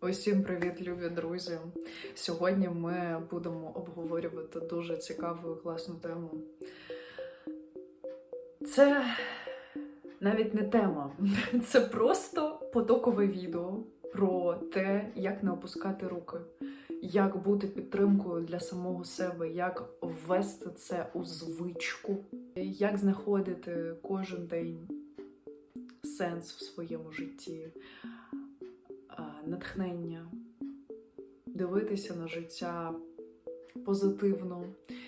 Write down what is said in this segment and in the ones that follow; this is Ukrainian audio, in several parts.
Усім привіт, любі друзі! Сьогодні ми будемо обговорювати дуже цікаву і класну тему. Це навіть не тема, це просто потокове відео про те, як не опускати руки, як бути підтримкою для самого себе, як ввести це у звичку, як знаходити кожен день сенс в своєму житті, натхнення, дивитися на життя позитивно.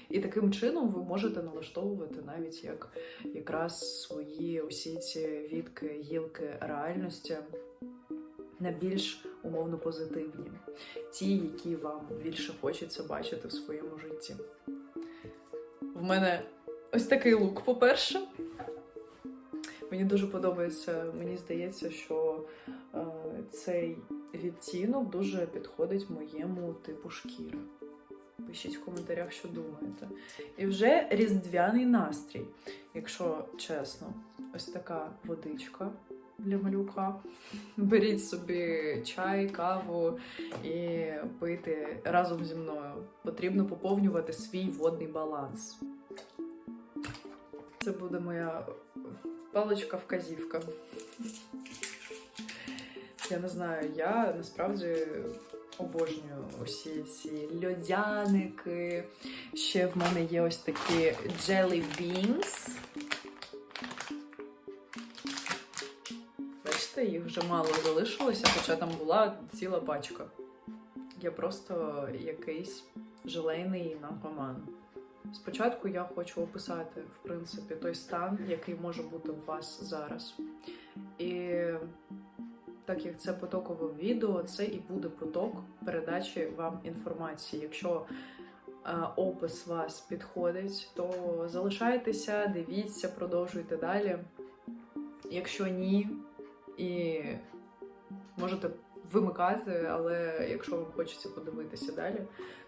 І таким чином ви можете налаштовувати навіть як якраз свої усі ці відки, гілки реальності на більш умовно позитивні, ті, які вам більше хочеться бачити в своєму житті. В мене ось такий лук, по-перше. Мені дуже подобається, мені здається, що е, цей відтінок дуже підходить моєму типу шкіри. Пишіть в коментарях, що думаєте. І вже різдвяний настрій, якщо чесно, ось така водичка для малюка. Беріть собі чай, каву і пийте разом зі мною. Потрібно поповнювати свій водний баланс. Це буде моя паличка-вказівка. Я не знаю, я насправді обожнюю усі ці льодяники. Ще в мене є ось такі jelly beans. Бачите, їх вже мало залишилося, хоча там була ціла пачка. Я просто якийсь желейний наркоман. Спочатку я хочу описати, в принципі, той стан, який може бути у вас зараз. І так як це потокове відео, це і буде поток передачі вам інформації. Якщо е, опис вас підходить, то залишайтеся, дивіться, продовжуйте далі. Якщо ні, і можете вимикати, але якщо вам хочеться подивитися далі,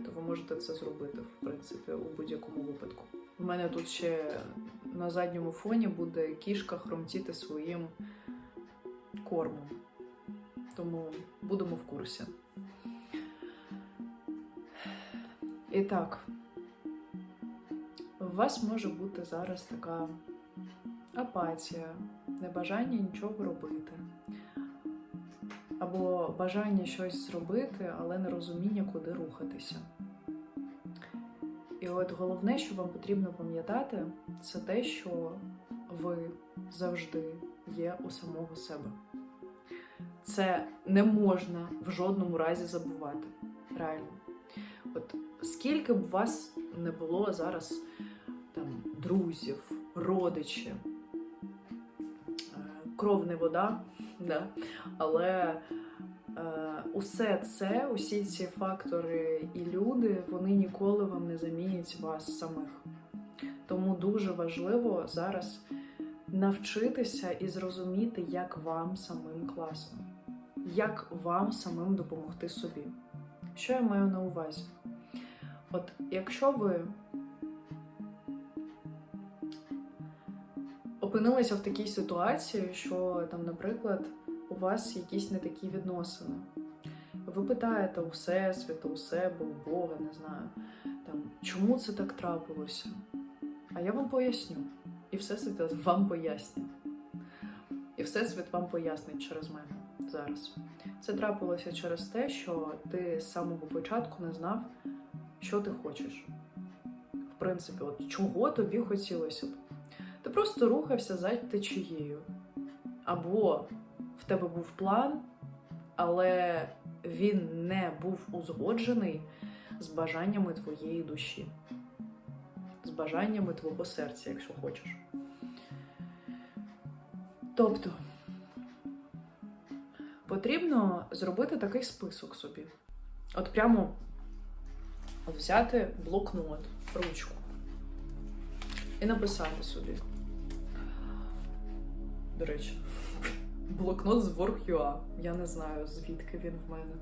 то ви можете це зробити, в принципі, у будь-якому випадку. У мене тут ще на задньому фоні буде кішка хромтіти своїм кормом. Тому будемо в курсі. І так, у вас може бути зараз така апатія, небажання нічого робити. Або бажання щось зробити, але нерозуміння, куди рухатися. І от головне, що вам потрібно пам'ятати, це те, що ви завжди є у самого себе. Це не можна в жодному разі забувати. Реально. От скільки б у вас не було зараз там друзів, родичів, е, кров не вода, да? але е, усе це, усі ці фактори і люди, вони ніколи вам не замінять вас самих. Тому дуже важливо зараз навчитися і зрозуміти, як вам самим класно, як вам самим допомогти собі. Що я маю на увазі? От якщо ви опинилися в такій ситуації, що там, наприклад, у вас якісь не такі відносини. Ви питаєте у Всесвіту, у себе, у Бога, не знаю, там, чому це так трапилося? А я вам поясню. І Всесвіт вам пояснює. І Всесвіт вам пояснить через мене зараз. Це трапилося через те, що ти з самого початку не знав, що ти хочеш. В принципі, от чого тобі хотілося б. Ти просто рухався за течією. Або в тебе був план, але він не був узгоджений з бажаннями твоєї душі, з бажаннями твого серця, якщо хочеш. Тобто потрібно зробити такий список собі. От прямо от взяти блокнот, ручку і написати собі. До речі, блокнот з Work.ua. Я не знаю, звідки він в мене.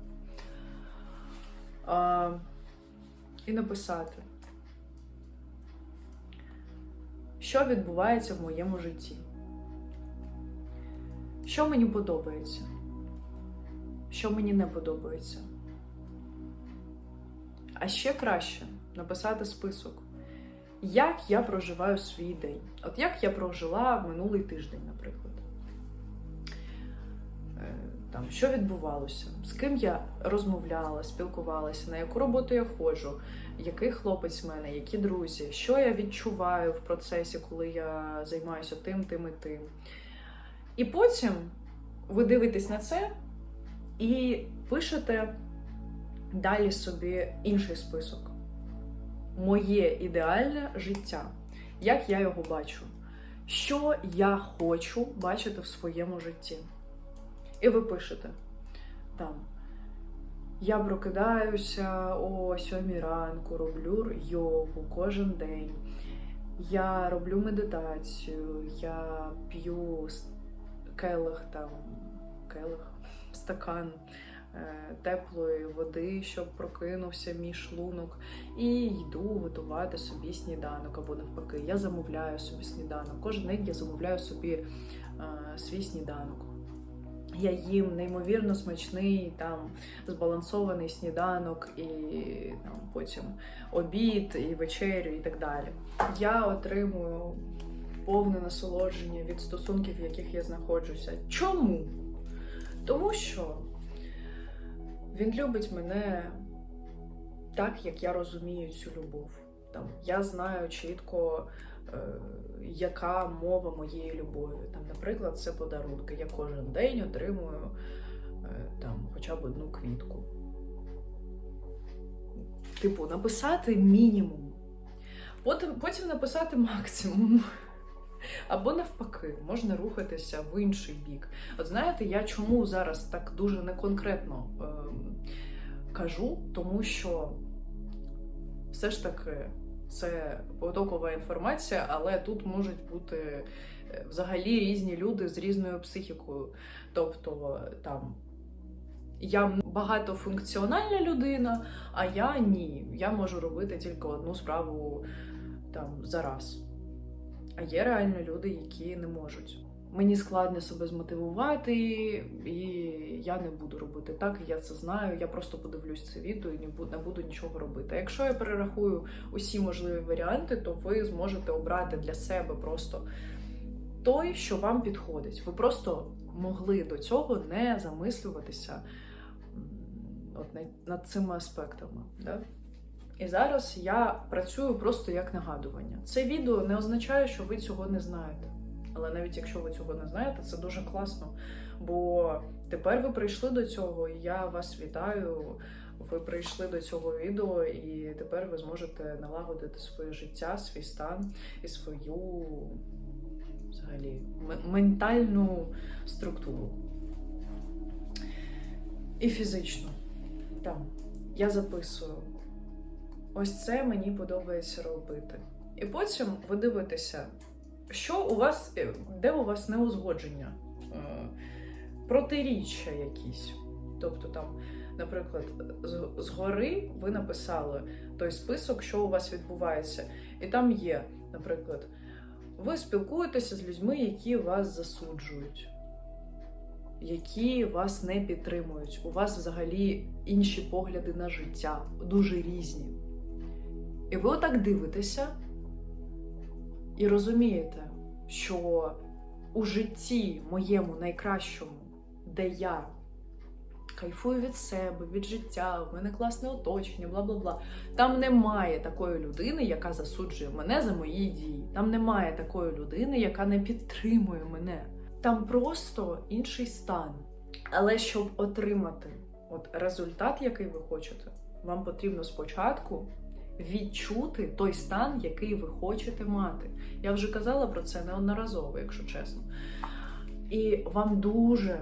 А, і написати, що відбувається в моєму житті. Що мені подобається? Що мені не подобається. А ще краще написати список, як я проживаю свій день. От як я прожила минулий тиждень, наприклад. Е, Там, що відбувалося, з ким я розмовляла, спілкувалася, на яку роботу я ходжу, який хлопець в мене, які друзі, що я відчуваю в процесі, коли я займаюся тим, тим і тим. І потім ви дивитесь на це і пишете далі собі інший список. Моє ідеальне життя. Як я його бачу? Що я хочу бачити в своєму житті? І ви пишете там. Я прокидаюся о 7 ранку, роблю йогу кожен день. Я роблю медитацію, я п'ю келих там, келих, стакан е, теплої води, щоб прокинувся мій шлунок, і йду готувати собі сніданок або навпаки. Я замовляю собі сніданок. Кожен день я замовляю собі е, свій сніданок. Я їм неймовірно смачний, там збалансований сніданок, і там, потім обід, і вечерю, і так далі. Я отримую повне насолодження від стосунків, в яких я знаходжуся. Чому? Тому що він любить мене так, як я розумію цю любов. Там, я знаю чітко, е, яка мова моєї любові. Там, наприклад, це подарунки. Я кожен день отримую е, там, хоча б одну квітку. Типу, написати мінімум. Потім, потім написати максимум. Або навпаки, можна рухатися в інший бік. От знаєте, я чому зараз так дуже неконкретно ем, кажу, тому що все ж таки це потокова інформація, але тут можуть бути е, взагалі різні люди з різною психікою. Тобто там я багатофункціональна людина, а я ні. Я можу робити тільки одну справу там за раз. А є реально люди, які не можуть. Мені складно себе змотивувати, і я не буду робити так, я це знаю. Я просто подивлюсь це відео і не буду, нічого робити. Якщо я перерахую усі можливі варіанти, то ви зможете обрати для себе просто той, що вам підходить. Ви просто могли до цього не замислюватися от над- над цими аспектами. Да? І зараз я працюю просто як нагадування. Це відео не означає, що ви цього не знаєте. Але навіть якщо ви цього не знаєте, це дуже класно. Бо тепер ви прийшли до цього, і я вас вітаю. Ви прийшли до цього відео, і тепер ви зможете налагодити своє життя, свій стан і свою взагалі ментальну структуру. І фізичну. Там я записую. Ось це мені подобається робити. І потім ви дивитеся, що у вас, е, де у вас неузгодження, е, протиріччя якісь. Тобто, там, наприклад, згори ви написали той список, що у вас відбувається, і там є, наприклад, ви спілкуєтеся з людьми, які вас засуджують, які вас не підтримують. У вас взагалі інші погляди на життя, дуже різні. І ви отак дивитеся і розумієте, що у житті моєму найкращому, де я кайфую від себе, від життя, в мене класне оточення, бла бла бла. Там немає такої людини, яка засуджує мене за мої дії. Там немає такої людини, яка не підтримує мене. Там просто інший стан. Але щоб отримати от результат, який ви хочете, вам потрібно спочатку відчути той стан, який ви хочете мати. Я вже казала про це неодноразово, якщо чесно. І вам дуже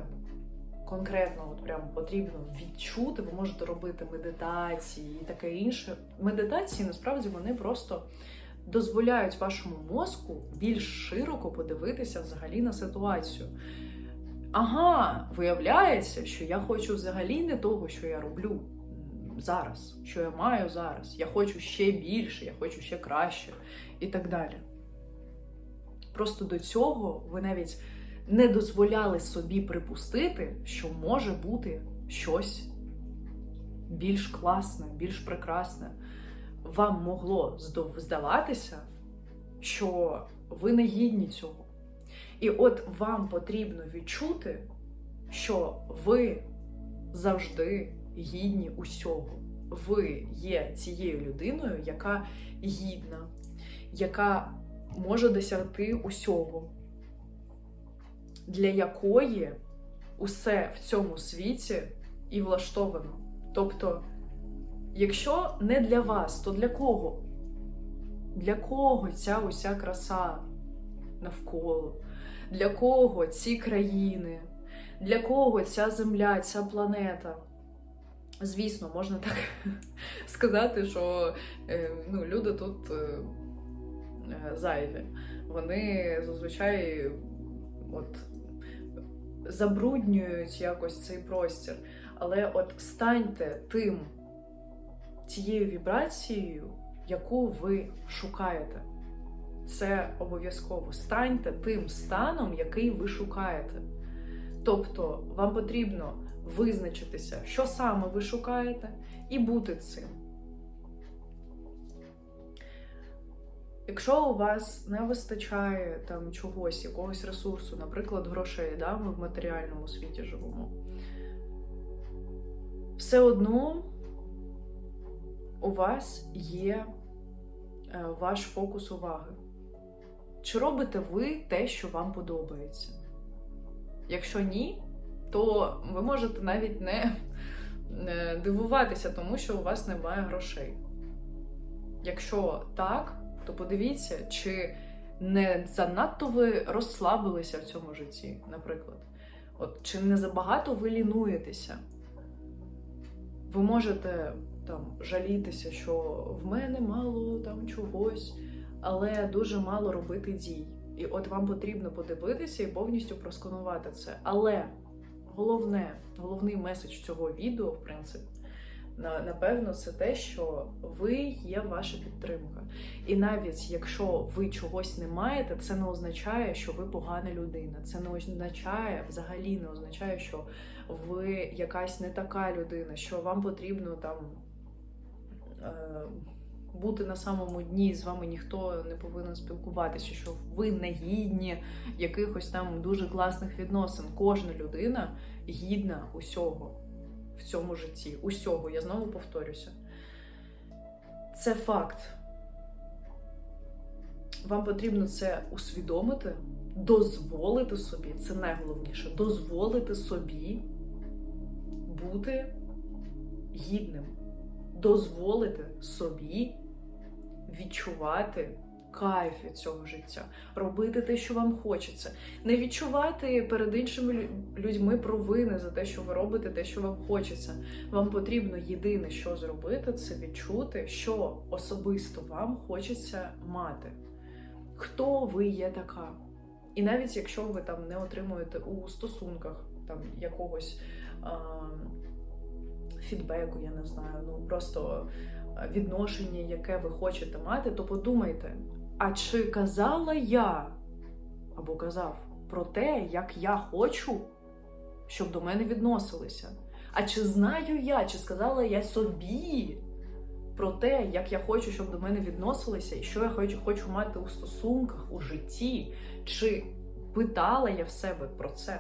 конкретно от прям потрібно відчути, ви можете робити медитації і таке інше. Медитації насправді вони просто дозволяють вашому мозку більш широко подивитися взагалі на ситуацію. Ага, виявляється, що я хочу взагалі не того, що я роблю зараз, що я маю зараз. Я хочу ще більше, я хочу ще краще і так далі. Просто до цього ви навіть не дозволяли собі припустити, що може бути щось більш класне, більш прекрасне. Вам могло здаватися, що ви не гідні цього. І от вам потрібно відчути, що ви завжди гідні усього. Ви є цією людиною, яка гідна, яка може досягти усього, для якої усе в цьому світі і влаштовано. Тобто, якщо не для вас, то для кого? Для кого ця уся краса навколо? Для кого ці країни? Для кого ця земля, ця планета? Звісно, можна так сказати, що е, ну, люди тут е, е, зайві. Вони зазвичай от, забруднюють якось цей простір. Але от станьте тим, тією вібрацією, яку ви шукаєте. Це обов'язково. Станьте тим станом, який ви шукаєте. Тобто, вам потрібно визначитися, що саме ви шукаєте, і бути цим. Якщо у вас не вистачає там чогось, якогось ресурсу, наприклад, грошей, да, ми в матеріальному світі живемо, все одно у вас є е, ваш фокус уваги. Чи робите ви те, що вам подобається? Якщо ні, то ви можете навіть не, дивуватися, тому що у вас немає грошей. Якщо так, то подивіться, чи не занадто ви розслабилися в цьому житті, наприклад. От, чи не забагато ви лінуєтеся? Ви можете там жалітися, що в мене мало там чогось, але дуже мало робити дій. І от вам потрібно подивитися і повністю просканувати це. Але головне, головний меседж цього відео, в принципі, напевно, це те, що ви є ваша підтримка. І навіть якщо ви чогось не маєте, це не означає, що ви погана людина. Це не означає, взагалі не означає, що ви якась не така людина, що вам потрібно там е, бути на самому дні, з вами ніхто не повинен спілкуватися, що ви не гідні якихось там дуже класних відносин. Кожна людина гідна усього в цьому житті. Усього, я знову повторюся. Це факт. Вам потрібно це усвідомити, дозволити собі, це найголовніше, дозволити собі бути гідним, дозволити собі відчувати кайф від цього життя, робити те, що вам хочеться, не відчувати перед іншими людьми провини за те, що ви робите те, що вам хочеться. Вам потрібно єдине, що зробити, це відчути, що особисто вам хочеться мати. Хто ви є така? І навіть якщо ви там не отримуєте у стосунках там якогось фідбеку, я не знаю, ну просто е, відношення, яке ви хочете мати, то подумайте, а чи казала я або казав про те, як я хочу, щоб до мене відносилися? А чи знаю я, чи сказала я собі про те, як я хочу, щоб до мене відносилися, і що я хочу, хочу мати у стосунках, у житті? Чи питала я в себе про це?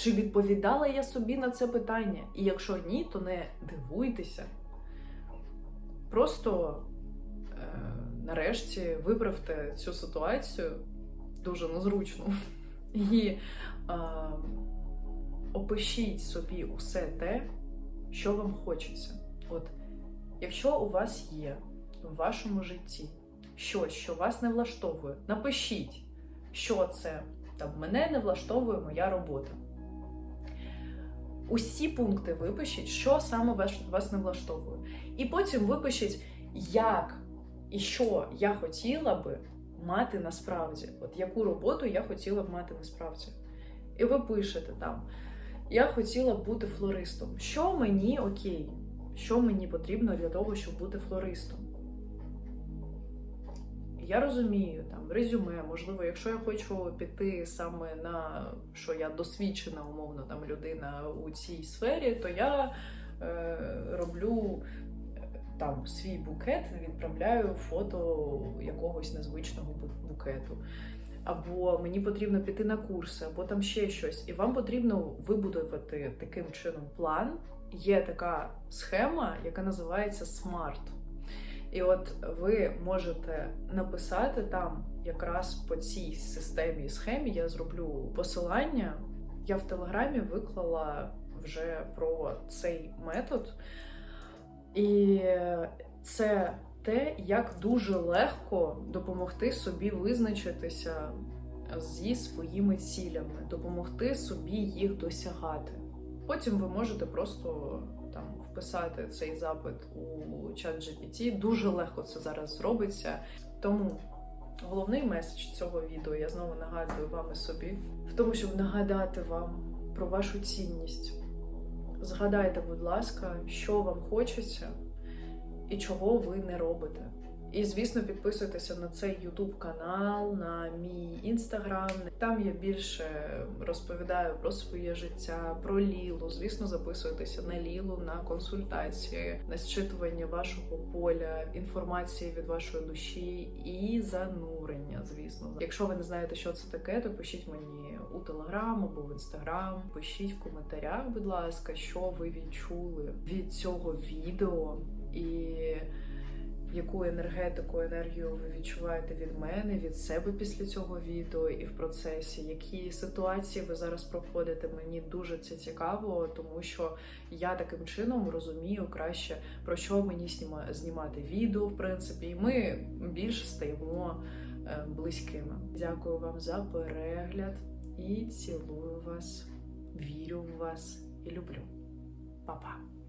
Чи відповідала я собі на це питання? І якщо ні, то не дивуйтеся. Просто е, нарешті виправте цю ситуацію дуже незручну і е, опишіть собі усе те, що вам хочеться. От, якщо у вас є в вашому житті щось, що вас не влаштовує, напишіть, що це там мене не влаштовує моя робота. Усі пункти випишіть, що саме вас, вас не влаштовує. І потім випишіть, як і що я хотіла би мати насправді. От яку роботу я хотіла б мати насправді. І ви пишете там: я хотіла б бути флористом. Що мені окей? Що мені потрібно для того, щоб бути флористом? Я розумію там резюме, можливо, якщо я хочу піти саме на що я досвідчена, умовно там людина у цій сфері, то я е, роблю е, там свій букет, відправляю фото якогось незвичного букету. Або мені потрібно піти на курси, або там ще щось. І вам потрібно вибудувати таким чином план. Є така схема, яка називається SMART. І от ви можете написати там якраз по цій системі схемі. Я зроблю посилання. Я в телеграмі виклала вже про цей метод. І це те, як дуже легко допомогти собі визначитися зі своїми цілями, допомогти собі їх досягати. Потім ви можете просто вписати цей запит у чат GPT. Дуже легко це зараз зробиться. Тому головний меседж цього відео я знову нагадую вам і собі, в тому, щоб нагадати вам про вашу цінність. Згадайте, будь ласка, що вам хочеться і чого ви не робите. І, звісно, підписуйтеся на цей YouTube канал, на мій інстаграм. Там я більше розповідаю про своє життя, про Лілу. Звісно, записуйтеся на Лілу, на консультації, на зчитування вашого поля, інформації від вашої душі і занурення. Звісно, якщо ви не знаєте, що це таке, то пишіть мені у телеграм або в інстаграм. Пишіть в коментарях, будь ласка, що ви відчули від цього відео і яку енергетику, енергію ви відчуваєте від мене, від себе після цього відео і в процесі, які ситуації ви зараз проходите. Мені дуже це цікаво, тому що я таким чином розумію краще про що мені зніма- знімати відео, в принципі, і ми більше стаємо е, близькими. Дякую вам за перегляд і цілую вас, вірю в вас і люблю. Па-па!